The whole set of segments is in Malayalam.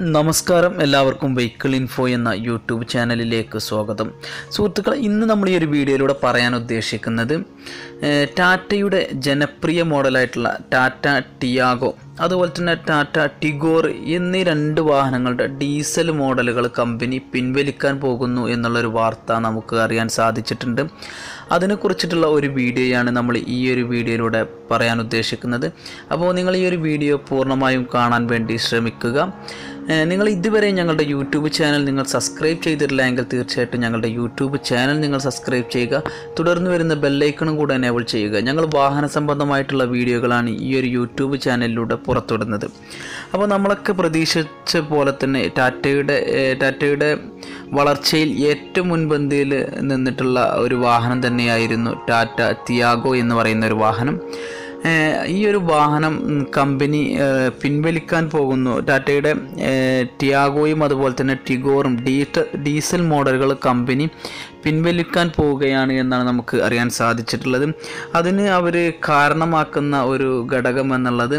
നമസ്കാരം. എല്ലാവർക്കും വെഹിക്കിൾ ഇൻഫോ എന്ന യൂട്യൂബ് ചാനലിലേക്ക് സ്വാഗതം. സുഹൃത്തുക്കൾ ഇന്ന് നമ്മൾ ഈ ഒരു വീഡിയോയിലൂടെ പറയാൻ ഉദ്ദേശിക്കുന്നത് ടാറ്റയുടെ ജനപ്രിയ മോഡലായിട്ടുള്ള ടാറ്റ ടിയാഗോ അതുപോലെ തന്നെ ടാറ്റ ടിഗോർ എന്നീ രണ്ട് വാഹനങ്ങളുടെ ഡീസൽ മോഡലുകൾ കമ്പനി പിൻവലിക്കാൻ പോകുന്നു എന്നുള്ളൊരു വാർത്ത നമുക്ക് അറിയാൻ സാധിച്ചിട്ടുണ്ട്. അതിനെക്കുറിച്ചിട്ടുള്ള ഒരു വീഡിയോയാണ് നമ്മൾ ഈ ഒരു വീഡിയോയിലൂടെ പറയാൻ ഉദ്ദേശിക്കുന്നത്. അപ്പോൾ നിങ്ങൾ ഈ ഒരു വീഡിയോ പൂർണമായും കാണാൻ വേണ്ടി ശ്രമിക്കുക. നിങ്ങൾ ഇതുവരെ ഞങ്ങളുടെ യൂട്യൂബ് ചാനൽ നിങ്ങൾ സബ്സ്ക്രൈബ് ചെയ്തിട്ടില്ല എങ്കിൽ തീർച്ചയായിട്ടും ഞങ്ങളുടെ യൂട്യൂബ് ചാനൽ നിങ്ങൾ സബ്സ്ക്രൈബ് ചെയ്യുക. തുടർന്ന് വരുന്ന ബെല്ലൈക്കണും കൂടെ എനേബിൾ ചെയ്യുക. ഞങ്ങൾ വാഹന സംബന്ധമായിട്ടുള്ള വീഡിയോകളാണ് ഈ ഒരു യൂട്യൂബ് ചാനലിലൂടെ പുറത്തുവിടുന്നത്. അപ്പോൾ നമ്മളൊക്കെ പ്രതീക്ഷിച്ച പോലെ തന്നെ ടാറ്റയുടെ ടാറ്റയുടെ വളർച്ചയിൽ ഏറ്റവും മുൻപന്തിയിൽ നിന്നിട്ടുള്ള ഒരു വാഹനം തന്നെയായിരുന്നു ടാറ്റ തിയാഗോ എന്ന് പറയുന്ന ഒരു വാഹനം. ഈ ഒരു വാഹനം കമ്പനി പിൻവലിക്കാൻ പോകുന്നു. ടാറ്റയുടെ ടിയാഗോയും അതുപോലെ തന്നെ ടിഗോറും ഡീസൽ മോഡലുകൾ കമ്പനി പിൻവലിക്കാൻ പോവുകയാണ് എന്നാണ് നമുക്ക് അറിയാൻ സാധിച്ചിട്ടുള്ളത്. അതിന് അവർ കാരണമാക്കുന്ന ഒരു ഘടകം എന്നുള്ളത്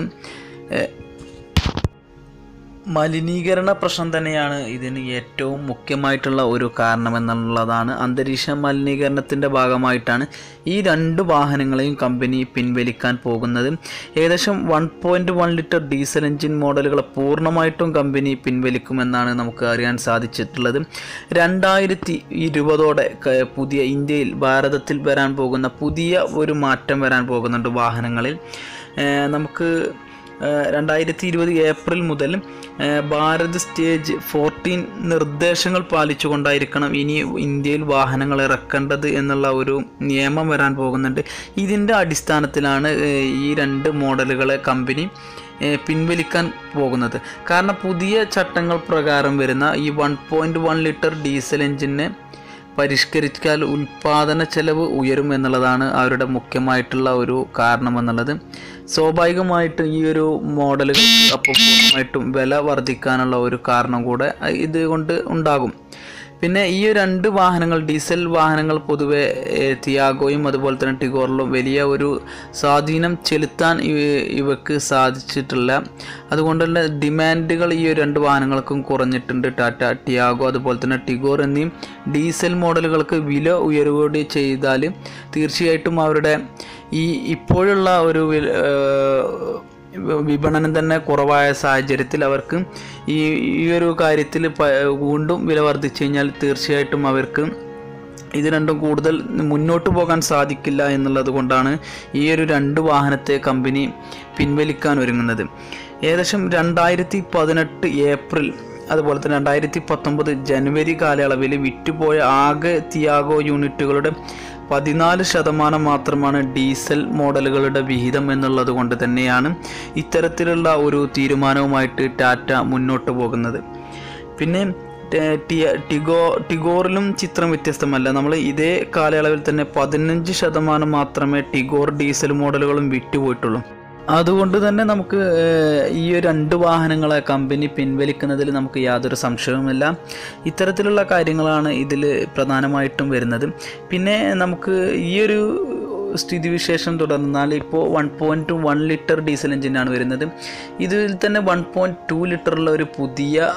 മലിനീകരണ പ്രശ്നം തന്നെയാണ് ഇതിന് ഏറ്റവും മുഖ്യമായിട്ടുള്ള ഒരു കാരണമെന്നുള്ളതാണ് അന്തരീക്ഷ മലിനീകരണത്തിന്റെ ഭാഗമായിട്ടാണ് ഈ രണ്ട് വാഹനങ്ങളെയും കമ്പനി പിൻവലിക്കാൻ പോകുന്നത്. ഏകദേശം one point one litre diesel engine മോഡലുകൾ പൂർണമായിട്ടും കമ്പനി പിൻവലിക്കുമെന്നാണ് നമുക്ക് അറിയാൻ സാധിച്ചിട്ടുള്ളത്. രണ്ടായിരത്തി ഇരുപതോടെ പുതിയ ഇന്ത്യയിൽ ഭാരതത്തിൽ വരാൻ പോകുന്ന പുതിയ ഒരു മാറ്റം വരാൻ പോകുന്നുണ്ട് വാഹനങ്ങളിൽ. നമുക്ക് രണ്ടായിരത്തി ഇരുപത് ഏപ്രിൽ മുതൽ ഭാരത് സ്റ്റേജ് ഫോർട്ടീൻ നിർദ്ദേശങ്ങൾ പാലിച്ചുകൊണ്ടായിരിക്കണം ഇനി ഇന്ത്യയിൽ വാഹനങ്ങൾ ഇറക്കേണ്ടത് എന്നുള്ള ഒരു നിയമം വരാൻ പോകുന്നുണ്ട്. ഇതിന്റെ അടിസ്ഥാനത്തിലാണ് ഈ രണ്ട് മോഡലുകളെ കമ്പനി പിൻവലിക്കാൻ പോകുന്നത്. കാരണം പുതിയ ചട്ടങ്ങൾ പ്രകാരം വരുന്ന ഈ one point one litre diesel എഞ്ചിനെ പരിഷ്കരിച്ചാൽ ഉൽപാദന ചെലവ് ഉയരും എന്നുള്ളതാണ് അവരുടെ മുഖ്യമായിട്ടുള്ള ഒരു കാരണമെന്നുള്ളത്. സ്വാഭാവികമായിട്ട് ഈ ഒരു മോഡലുകൾ അപ്പോൾ പൂർണമായിട്ടും വില വർദ്ധിക്കാനുള്ള ഒരു കാരണം കൂടെ ഇതുകൊണ്ട് ഉണ്ടാകും. പിന്നെ ഈ രണ്ട് വാഹനങ്ങൾ ഡീസൽ വാഹനങ്ങൾ പൊതുവെ തിയാഗോയും അതുപോലെ തന്നെ ടിഗോറിലും വലിയ ഒരു സ്വാധീനം ചെലുത്താൻ ഇവക്ക് സാധിച്ചിട്ടില്ല. അതുകൊണ്ട് തന്നെ ഡിമാൻഡുകൾ ഈ രണ്ട് വാഹനങ്ങൾക്കും കുറഞ്ഞിട്ടുണ്ട്. ടാറ്റ ടിയാഗോ അതുപോലെ തന്നെ ടിഗോർ എന്നീ ഡീസൽ മോഡലുകൾക്ക് വില ഉയരുകൂടി ചെയ്താൽ തീർച്ചയായിട്ടും അവരുടെ ഈ ഇപ്പോഴുള്ള ഒരു വിപണനം തന്നെ കുറവായ സാഹചര്യത്തിൽ അവർക്ക് ഈ ഈ ഒരു കാര്യത്തിൽ വീണ്ടും വില വർദ്ധിച്ചു കഴിഞ്ഞാൽ തീർച്ചയായിട്ടും അവർക്ക് ഇത് രണ്ടും കൂടുതൽ മുന്നോട്ട് പോകാൻ സാധിക്കില്ല എന്നുള്ളത് കൊണ്ടാണ് ഈ ഒരു രണ്ട് വാഹനത്തെ കമ്പനി പിൻവലിക്കാൻ ഒരുങ്ങുന്നത്. ഏകദേശം രണ്ടായിരത്തി പതിനെട്ട് ഏപ്രിൽ അതുപോലെ തന്നെ രണ്ടായിരത്തി പത്തൊമ്പത് ജനുവരി കാലയളവിൽ വിറ്റുപോയ ആകെ തിയാഗോ യൂണിറ്റുകളുടെ പതിനാല് ശതമാനം മാത്രമാണ് ഡീസൽ മോഡലുകളുടെ വിഹിതം എന്നുള്ളത് കൊണ്ട് തന്നെയാണ് ഇത്തരത്തിലുള്ള ഒരു തീരുമാനവുമായിട്ട് ടാറ്റ മുന്നോട്ട് പോകുന്നത്. പിന്നെ ടിഗോ ടിഗോറിലും ചിത്രം വ്യത്യസ്തമല്ല. നമ്മൾ ഇതേ കാലയളവിൽ തന്നെ പതിനഞ്ച് ശതമാനം മാത്രമേ ടിഗോർ ഡീസൽ മോഡലുകളും വിറ്റുപോയിട്ടുള്ളൂ അതുകൊണ്ട് തന്നെ നമുക്ക് ഈ രണ്ട് വാഹനങ്ങളെ കമ്പനി പിൻവലിക്കുന്നതിൽ നമുക്ക് യാതൊരു സംശയവുമില്ല. ഇത്തരത്തിലുള്ള കാര്യങ്ങളാണ് ഇതിൽ പ്രധാനമായിട്ടും വരുന്നത്. പിന്നെ നമുക്ക് ഈ ഒരു സ്ഥിതിവിശേഷം തുടർന്നാൽ ഇപ്പോൾ one point one litre diesel എഞ്ചിനാണ് വരുന്നത്. ഇതിൽ തന്നെ വൺ പോയിന്റ് ടു ലിറ്ററുള്ള ഒരു പുതിയ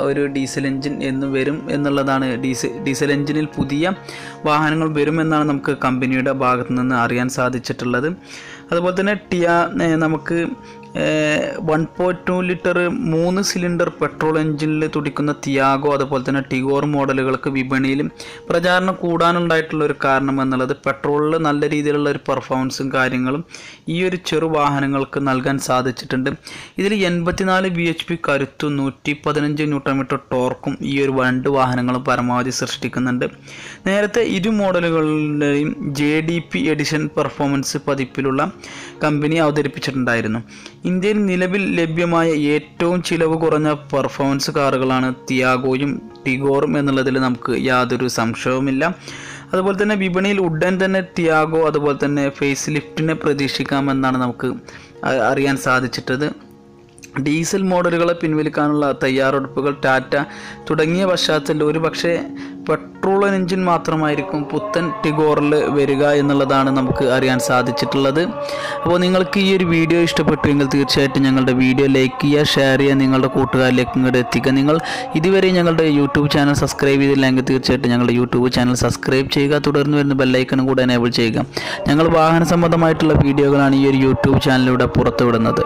ഒരു ഡീസൽ എഞ്ചിൻ എന്ന് വരും എന്നുള്ളതാണ് ഡീസൽ ഡീസൽ എഞ്ചിനിൽ പുതിയ വാഹനങ്ങൾ വരുമെന്നാണ് നമുക്ക് കമ്പനിയുടെ ഭാഗത്തു നിന്ന് അറിയാൻ സാധിച്ചിട്ടുള്ളത്. അതുപോലെ തന്നെ ടിയ നമുക്ക് വൺ പോയിന്റ് ടു ലിറ്റർ മൂന്ന് സിലിണ്ടർ പെട്രോൾ എഞ്ചിനിൽ തുടിക്കുന്ന തിയാഗോ അതുപോലെ തന്നെ ടിഗോർ മോഡലുകൾക്ക് വിപണിയിൽ പ്രചാരണം കൂടാനുണ്ടായിട്ടുള്ള ഒരു കാരണം എന്നുള്ളത് പെട്രോളിൽ നല്ല രീതിയിലുള്ള ഒരു പെർഫോമൻസും കാര്യങ്ങളും ഈ ഒരു ചെറു വാഹനങ്ങൾക്ക് നൽകാൻ സാധിച്ചിട്ടുണ്ട്. ഇതിൽ എൺപത്തിനാല് ബി എച്ച് പി കരുത്തും നൂറ്റി പതിനഞ്ച് ന്യൂട്ടൺ മീറ്റർ ടോർക്കും ഈ ഒരു രണ്ട് വാഹനങ്ങളും പരമാവധി സൃഷ്ടിക്കുന്നുണ്ട്. നേരത്തെ ഇരു മോഡലുകളുടെയും J D P edition performance പതിപ്പിലുള്ള company അവതരിപ്പിച്ചിട്ടുണ്ടായിരുന്നു. ഇന്ത്യയിൽ നിലവിൽ ലഭ്യമായ ഏറ്റവും ചിലവ് കുറഞ്ഞ പെർഫോമൻസ് കാറുകളാണ് തിയാഗോയും ടിഗോറും എന്നുള്ളതിൽ നമുക്ക് യാതൊരു സംശയവുമില്ല. അതുപോലെ തന്നെ വിപണിയിൽ ഉടൻ തന്നെ ടിയാഗോ അതുപോലെ തന്നെ ഫേസ് ലിഫ്റ്റിനെ പ്രതീക്ഷിക്കാമെന്നാണ് നമുക്ക് അറിയാൻ സാധിച്ചിട്ടത്. ഡീസൽ മോഡലുകളെ പിൻവലിക്കാനുള്ള തയ്യാറെടുപ്പുകൾ ടാറ്റ തുടങ്ങിയ പശ്ചാത്തലത്തിൽ ഒരു പക്ഷേ പെട്രോൾ എഞ്ചിൻ മാത്രമായിരിക്കും പുത്തൻ ടിഗോറിൽ വരിക എന്നുള്ളതാണ് നമുക്ക് അറിയാൻ സാധിച്ചിട്ടുള്ളത്. അപ്പോൾ നിങ്ങൾക്ക് ഈ ഒരു വീഡിയോ ഇഷ്ടപ്പെട്ടുവെങ്കിൽ തീർച്ചയായിട്ടും ഞങ്ങളുടെ വീഡിയോ ലൈക്ക് ചെയ്യുക ഷെയർ ചെയ്യുക നിങ്ങളുടെ കൂട്ടുകാരിലേക്ക് ഇങ്ങോട്ട് എത്തിക്കുക. നിങ്ങൾ ഇതുവരെ ഞങ്ങളുടെ യൂട്യൂബ് ചാനൽ സബ്സ്ക്രൈബ് ചെയ്തില്ലെങ്കിൽ തീർച്ചയായിട്ടും ഞങ്ങളുടെ യൂട്യൂബ് ചാനൽ സബ്സ്ക്രൈബ് ചെയ്യുക തുടർന്ന് വരുന്ന ബെല്ലൈക്കണും കൂടെ എനേബിൾ ചെയ്യുക. ഞങ്ങൾ വാഹന സംബന്ധമായിട്ടുള്ള വീഡിയോകളാണ് ഈ ഒരു യൂട്യൂബ് ചാനലിലൂടെ പുറത്തുവിടുന്നത്.